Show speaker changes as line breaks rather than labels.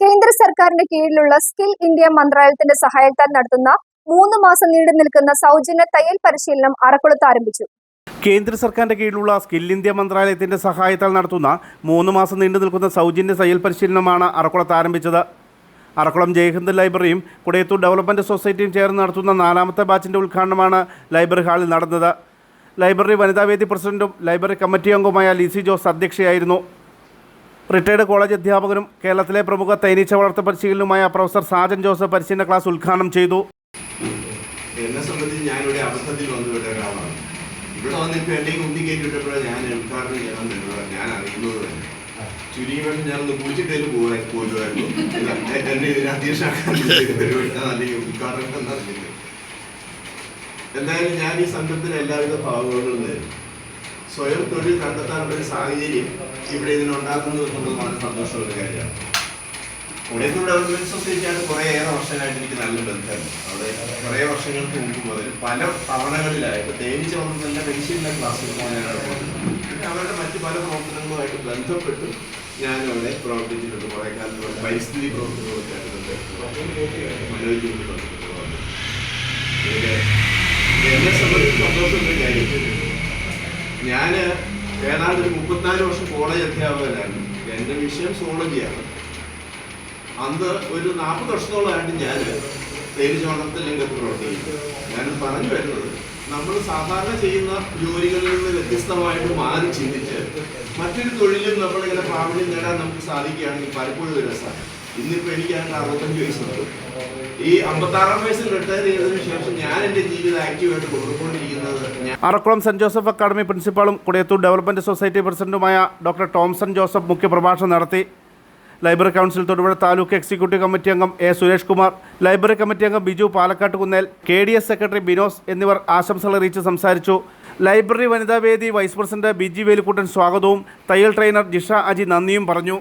കേന്ദ്ര സർക്കാരിന്റെ കീഴിലുള്ള സ്കിൽ ഇന്ത്യ മന്ത്രാലയത്തിന്റെ സഹായത്താൽ നടത്തുന്ന മൂന്ന് മാസം നീണ്ടു നിൽക്കുന്ന സൗജന്യ തയ്യൽ പരിശീലനം അറക്കുളത്ത് ആരംഭിച്ചു.
കേന്ദ്ര സർക്കാരിന്റെ കീഴിലുള്ള സ്കിൽ ഇന്ത്യ മന്ത്രാലയത്തിന്റെ സഹായത്താൽ നടത്തുന്ന മൂന്ന് മാസം നീണ്ടു നിൽക്കുന്ന സൗജന്യ തയ്യൽ പരിശീലനമാണ് അറക്കുളത്ത് ആരംഭിച്ചത്. അറക്കുളം ജയഹിന്ദ് ലൈബ്രറിയും കുടയത്തൂർ ഡെവലപ്മെന്റ് സൊസൈറ്റിയും ചേർന്ന് നടത്തുന്ന നാലാമത്തെ ബാച്ചിന്റെ ഉദ്ഘാടനമാണ് ലൈബ്രറി ഹാളിൽ നടന്നത്. ലൈബ്രറി വനിതാവേദി പ്രസിഡന്റും ലൈബ്രറി കമ്മിറ്റി അംഗവുമായ ലിസി ജോസ് അധ്യക്ഷയായിരുന്നു. റിട്ടയർഡ് കോളേജ് അധ്യാപകനും കേരളത്തിലെ പ്രമുഖ തേനീച്ച വളർത്ത പരിശീലനവുമായ പ്രൊഫസർ സാജൻ ജോസഫ് പരിശീലന ക്ലാസ് ഉദ്ഘാടനം ചെയ്തു.
എന്നെ സംബന്ധിച്ച് ഞാനിവിടെ അബദ്ധത്തിൽ വന്നു വിട്ട ഒരാളാണ്. ഇവിടെ വന്നിപ്പോൾ എന്നെ ഉന്തി കയറ്റിട്ടപ്പോഴാണ് ഞാൻ ഉദ്ഘാടനം ചെയ്യാൻ എന്നുള്ളത് ഞാൻ അറിയുന്നത് തന്നെ. ചുരുങ്ങി വേഷം ഞാനൊന്ന് കുളിച്ചിട്ടേലും പോകാൻ പോലുമായിരുന്നു എന്നെ ഇതിന് അധ്യക്ഷനാക്കാൻ ഉദ്ഘാടനം എന്നറിഞ്ഞില്ല എന്തായാലും ഞാൻ ഈ സംഘത്തിന് എല്ലാവിധ ഭാഗങ്ങളും നേരും സ്വയം തൊഴിൽ കണ്ടെത്താനുള്ള ഒരു സാഹചര്യം ഇവിടെ ഇതിനുണ്ടാക്കുന്നത് എന്നുള്ളത് വളരെ സന്തോഷമുള്ള കാര്യമാണ്. ഉടയത്തൂർ ഡെവലപ്മെന്റ് സൊസൈറ്റിയാണ് ഏറെ വർഷമായിട്ട് എനിക്ക് നല്ല ബന്ധമുണ്ട്. അവിടെ കുറേ വർഷങ്ങൾക്ക് മുമ്പ് മുതൽ പല തവണകളിലായിട്ട് തേനീച്ച വന്നതല്ല പരിശീലന ക്ലാസ്സുകൾ പോയിട്ടുണ്ട്. പിന്നെ അവരുടെ മറ്റു പല പ്രവർത്തനങ്ങളുമായിട്ട് ബന്ധപ്പെട്ട് ഞാൻ അവിടെ പ്രവർത്തിച്ചിട്ടുണ്ട്. കുറേ കാലത്ത് പരിസ്ഥിതി പ്രവർത്തനങ്ങളൊക്കെ ആയിട്ടുണ്ട്. മനോജ് കൊണ്ട് ഇതിൽ എന്നെ സംബന്ധിച്ച് സന്തോഷമുള്ള കാര്യം. ഞാൻ ഏതാണ്ട് ഒരു മുപ്പത്തിനാല് വർഷം കോളേജ് അധ്യാപകനായിരുന്നു. എന്റെ വിഷയം സോളജിയാണ് അന്ന് ഒരു നാൽപ്പത് വർഷത്തോളമായിട്ട് ഞാൻ തേരുചോണത്തിൽ രംഗത്ത് പ്രവർത്തിക്കുന്നു. ഞാൻ പറഞ്ഞു വരുന്നത് നമ്മൾ സാധാരണ ചെയ്യുന്ന ജോലികളിൽ നിന്ന് വ്യത്യസ്തമായിട്ട് മാറി ചിന്തിച്ച് മറ്റൊരു തൊഴിലും നമ്മളിങ്ങനെ പ്രാവീണ്യം നേടാൻ നമുക്ക് സാധിക്കുകയാണെങ്കിൽ പലപ്പോഴും ഒരു രസമാണ്. ഇന്നിപ്പോൾ എനിക്ക് അതിന്റെ അറുപത്തഞ്ച് വയസ്സുണ്ട് ഈ അമ്പത്താറാം വയസ്സിൽ റിട്ടയർ ചെയ്തതിനു ശേഷം ഞാൻ എന്റെ ജീവിതം ആക്റ്റീവായിട്ട് ഞാൻ
അറക്കുളം സെന്റ് ജോസഫ് അക്കാദമി പ്രിൻസിപ്പാളും കുടയത്തൂർ ഡെവലപ്മെന്റ് സൊസൈറ്റി പ്രസിഡന്റുമായ ഡോക്ടർ ടോംസൺ ജോസഫ് മുഖ്യപ്രഭാഷണം നടത്തി. Library council Thodupuzha taluk executive committee അംഗം A Suresh Kumar library committee അംഗം Biju Palakkattu Kunnel K D S secretary Binos എന്നിവർ ആശംസകൾ അറിയിച്ച് സംസാരിച്ചു. ലൈബ്രറി വനിതാവേദി വൈസ് പ്രസിഡന്റ് ബിജി വേലിക്കുട്ടൻ സ്വാഗതവും തയ്യൽ ട്രെയിനർ ജിഷ അജി നന്ദിയും പറഞ്ഞു.